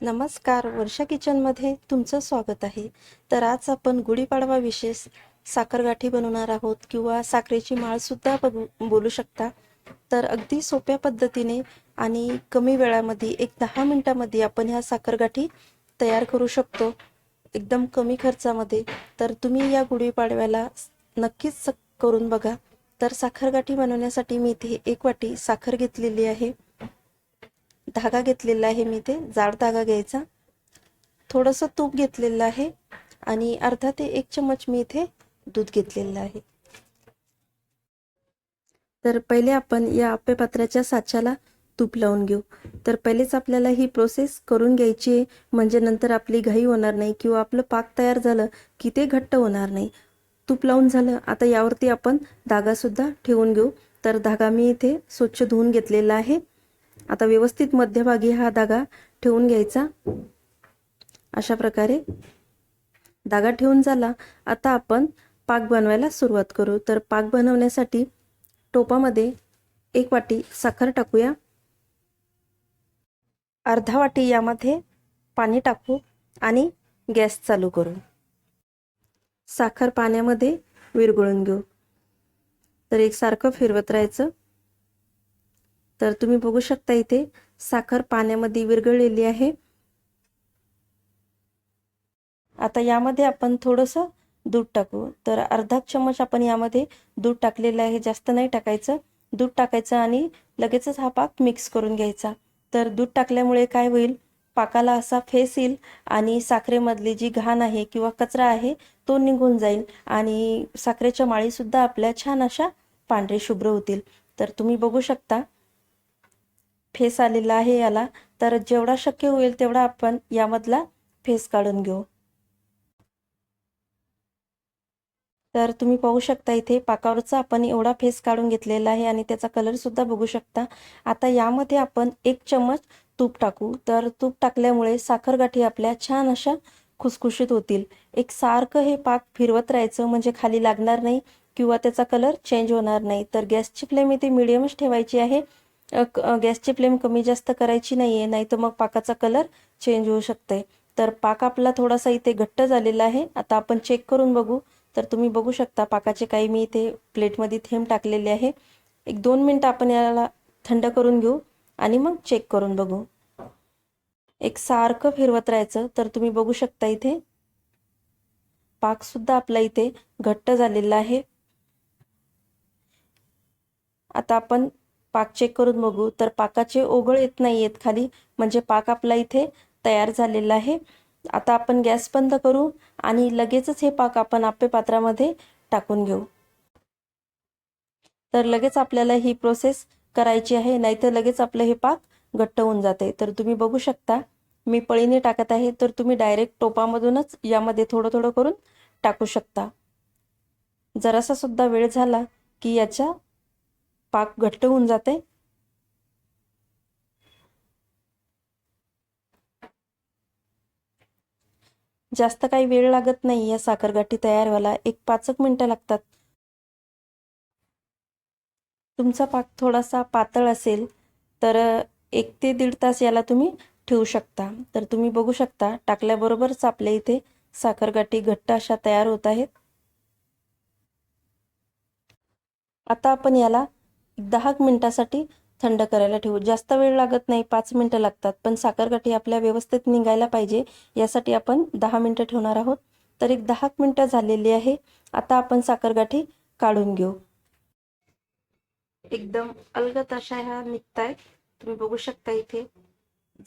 नमस्कार वर्षा किचनमध्ये तुमचं स्वागत आहे. तर आज आपण गुढीपाडवा विशेष साखरगाठी बनवणार आहोत किंवा साखरेची माळसुद्धा बघू बोलू शकता. तर अगदी सोप्या पद्धतीने आणि कमी वेळामध्ये एक दहा मिनिटामध्ये आपण ह्या साखरगाठी तयार करू शकतो एकदम कमी खर्चामध्ये. तर तुम्ही या गुढीपाडव्याला नक्कीच करून बघा. तर साखरगाठी बनवण्यासाठी मी इथे एक वाटी साखर घेतलेली आहे. धागा घेतलेला आहे मी ते जाड धागा घ्यायचा. थोडंसं तूप घेतलेलं आहे आणि अर्धा ते एक चम्मच मी इथे दूध घेतलेलं आहे. तर पहिले आपण या आप्यपात्राच्या साच्याला तूप लावून घेऊ. तर पहिलेच आपल्याला ही प्रोसेस करून घ्यायची आहे. म्हणजे नंतर आपली घाई होणार नाही किंवा आपलं पाक तयार झालं की ते घट्ट होणार नाही. तूप लावून झालं आता यावरती आपण धागासुद्धा ठेवून घेऊ. तर धागा मी इथे स्वच्छ धुवून घेतलेला आहे. आता व्यवस्थित मध्यभागी हा धागा ठेवून घ्यायचा. अशा प्रकारे धागा ठेवून झाला. आता आपण पाक बनवायला सुरुवात करू. तर पाक बनवण्यासाठी टोपामध्ये एक वाटी साखर टाकूया. अर्धा वाटी यामध्ये पाणी टाकू आणि गॅस चालू करू. साखर पाण्यामध्ये विरघळून घेऊ. तर एकसारखं फिरवत राहायचं. तर तुम्ही बघू शकता इथे साखर पाण्यामध्ये विरघळलेली आहे. आता यामध्ये आपण थोडंसं दूध टाकू. तर अर्धा चम्मच आपण यामध्ये दूध टाकलेलं आहे. जास्त नाही टाकायचं. दूध टाकायचं आणि लगेचच हा पाक मिक्स करून घ्यायचा. तर दूध टाकल्यामुळे काय होईल? पाकाला असा फेस येईल आणि साखरेमधली जी घाण आहे किंवा कचरा आहे तो निघून जाईल आणि साखरेच्या माळीसुद्धा आपल्या छान अशा पांढरे शुभ्र होतील. तर तुम्ही बघू शकता फेस आलेला आहे याला. तर जेवढा शक्य होईल तेवढा आपण यामधला फेस काढून घेऊ. तर तुम्ही पाहू शकता इथे पाकावरचा आपण एवढा फेस काढून घेतलेला आहे आणि त्याचा कलर सुद्धा बघू शकता. आता यामध्ये आपण एक चम्मच तूप टाकू. तर तूप टाकल्यामुळे साखरगाठी आपल्या छान अशा खुसखुशीत होतील. एक सारखं हे पाक फिरवत राहायचं म्हणजे खाली लागणार नाही किंवा त्याचा कलर चेंज होणार नाही. तर गॅसची फ्लेम इथे मिडियमच ठेवायची आहे. गॅसची फ्लेम कमी जास्त करायची नाही आहे नाही तर मग पाकाचा कलर चेंज होऊ शकते. तर पाक आपला थोडासा इथे घट्ट झालेला आहे. आता आपण चेक करून बघू. तर तुम्ही बघू शकता पाकाचे काही मी इथे प्लेटमध्ये थेंब टाकलेले आहे. एक दोन मिनटं आपण याला थंड करून घेऊ आणि मग चेक करून बघू. एक सारखं फिरवत राहायचं. तर तुम्ही बघू शकता इथे. पाकसुद्धा आपला इथे घट्ट झालेला आहे. आता आपण पाक चेक करून बघू. तर पाकाचे ओघळ येत नाही आहेत खाली. म्हणजे पाक आपला इथे तयार झालेला आहे. आता आपण गॅस बंद करू आणि लगेचच हे पाक आपण आप्पे पात्रामध्ये टाकून घेऊ. तर लगेच आपल्याला ही प्रोसेस करायची आहे. नाहीतर लगेच आपलं हे पाक घट्ट होऊन जाते. तर तुम्ही बघू शकता मी पळीने टाकत आहे. तर तुम्ही डायरेक्ट टोपामधूनच यामध्ये थोडं थोडं करून टाकू शकता. जरासा सुद्धा वेळ झाला की याच्या पाक घट्ट होऊन जाते जास्त काही वेळ लागत नाही या साखरगाठी तयार व्हायला एक पाच एक मिनटं लागतात. तुमचा पाक थोडासा पातळ असेल तर एक ते दीड तास याला तुम्ही ठेवू शकता. तर तुम्ही बघू शकता टाकल्याबरोबरच आपल्या इथे साखरगाठी घट्ट अशा तयार होत आहेत. आता आपण याला दहा मिनिटासाठी थंड करायला ठेवू. जास्त वेळ लागत नाही पाच मिनटं लागतात पण साखरगाठी आपल्या व्यवस्थित निघायला पाहिजे. यासाठी आपण दहा मिनटं ठेवणार आहोत. तर एक दहा मिनटं झालेली आहे. आता आपण साखरगाठी काढून घेऊ. एकदम अलगत अशा ह्या निघतायत तुम्ही बघू शकता इथे.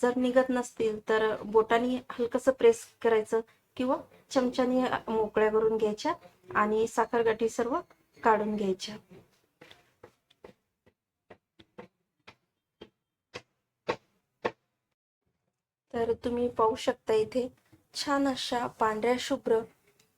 जर निघत नसतील तर बोटाने हलकस प्रेस करायचं किंवा चमच्याने मोकळ्या करून घ्यायच्या आणि साखरगाठी सर्व काढून घ्यायच्या. तर तुम्ही पाहू शकता इथे छान अशा पांढऱ्या शुभ्र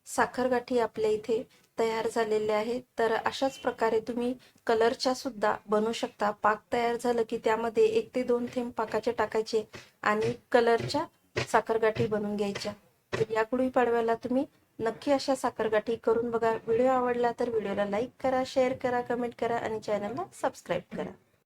साखरगाठी आपल्या इथे तयार झालेल्या आहेत. तर अशाच प्रकारे तुम्ही कलरच्या सुद्धा बनवू शकता. पाक तयार झालं की त्यामध्ये एक ते दोन थेंब पाकाचे टाकायचे आणि कलरच्या साखरगाठी बनवून घ्यायच्या. तर या गुढी पाडव्याला तुम्ही नक्की अशा साखरगाठी करून बघा. व्हिडिओ आवडला तर व्हिडिओला लाईक करा शेअर करा कमेंट करा आणि चॅनलला सबस्क्राईब करा.